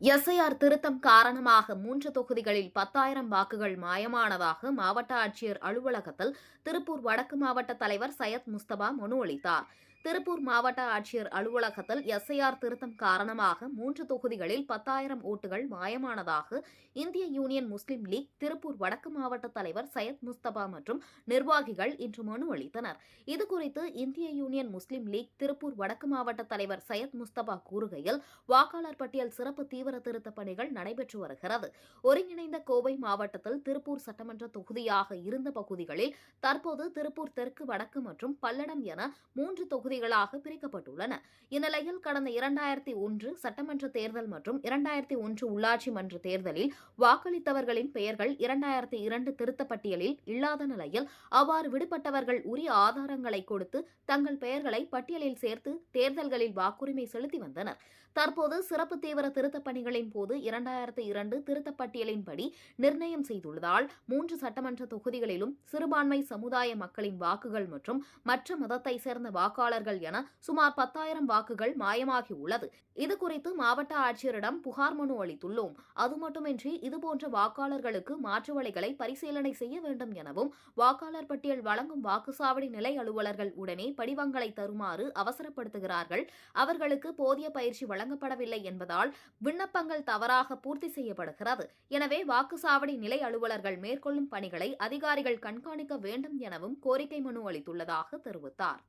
SIR திருத்தம் காரணமாக மூன்று தொகுதிகளில் பத்தாயிரம் வாக்குகள் மாயமானதாக மாவட்ட ஆட்சியர் அலுவலகத்தில் திருப்பூர் வடக்கு மாவட்ட தலைவர் சையத் முஸ்தபா மனு அளித்தார். திருப்பூர் மாவட்ட ஆட்சியர் அலுவலகத்தில் எஸ்ஐஆர் திருத்தம் காரணமாக மூன்று தொகுதிகளில் பத்தாயிரம் ஓட்டுகள் மாயமானதாக இந்திய யூனியன் முஸ்லீம் லீக் திருப்பூர் வடக்கு மாவட்ட தலைவர் சையத் முஸ்தபா மற்றும் நிர்வாகிகள் இன்று மனு அளித்தனர். இதுகுறித்து இந்திய யூனியன் முஸ்லீம் லீக் திருப்பூர் வடக்கு மாவட்ட தலைவர் சையத் முஸ்தபா கூறுகையில் வாக்காளர் பட்டியல் சிறப்பு தீவிர திருத்த பணிகள் நடைபெற்று வருகிறது. ஒருங்கிணைந்த கோவை மாவட்டத்தில் திருப்பூர் சட்டமன்ற தொகுதியாக இருந்த பகுதிகளில் தற்போது திருப்பூர் தெற்கு வடக்கு மற்றும் பல்லடம் என மூன்று தொகுதி தொகுதிகளாக பிரிக்கப்பட்டுள்ளன. இந்நிலையில் கடந்த இரண்டாயிரத்தி ஒன்று சட்டமன்ற தேர்தல் மற்றும் இரண்டாயிரத்தி ஒன்று உள்ளாட்சி மன்ற தேர்தலில் வாக்களித்தவர்களின் பெயர்கள் இரண்டாயிரத்தி இரண்டு திருத்தப்பட்டியலில் இல்லாத நிலையில் அவ்வாறு விடுபட்டவர்கள் உரிய ஆதாரங்களை கொடுத்து தங்கள் பெயர்களை பட்டியலில் சேர்த்து தேர்தல்களில் வாக்குரிமை செலுத்தி வந்தனர். தற்போது சிறப்பு தீவிர திருத்தப் பணிகளின் போது இரண்டாயிரத்தி இரண்டு திருத்தப்பட்டியலின்படி நிர்ணயம் செய்துள்ளதால் மூன்று சட்டமன்ற தொகுதிகளிலும் சிறுபான்மை சமுதாய மக்களின் வாக்குகள் மற்றும் மற்ற மதத்தை சேர்ந்த வாக்காளர் உள்ளார்கள் என சுமார் பத்தாயிரம் வாக்குகள் மாயமாகி உள்ளது இதுகுறித்து மாவட்ட ஆட்சியரிடம் புகார் மனு அளித்துள்ளோம். அது மட்டுமின்றி இதுபோன்ற வாக்காளர்களுக்கு மாற்று வழிகளை பரிசீலனை செய்ய வேண்டும் எனவும் வாக்காளர் பட்டியல் வழங்கும் வாக்குச்சாவடி நிலை அலுவலர்கள் உடனே படிவங்களை தருமாறு அவசரப்படுத்துகிறார்கள். அவர்களுக்கு போதிய பயிற்சி வழங்கப்படவில்லை என்பதால் விண்ணப்பங்கள் தவறாக பூர்த்தி செய்யப்படுகிறது. எனவே வாக்குச்சாவடி நிலை அலுவலர்கள் மேற்கொள்ளும் பணிகளை அதிகாரிகள் கண்காணிக்க வேண்டும் எனவும் கோரிக்கை மனு அளித்துள்ளதாக தெரிவித்தார்.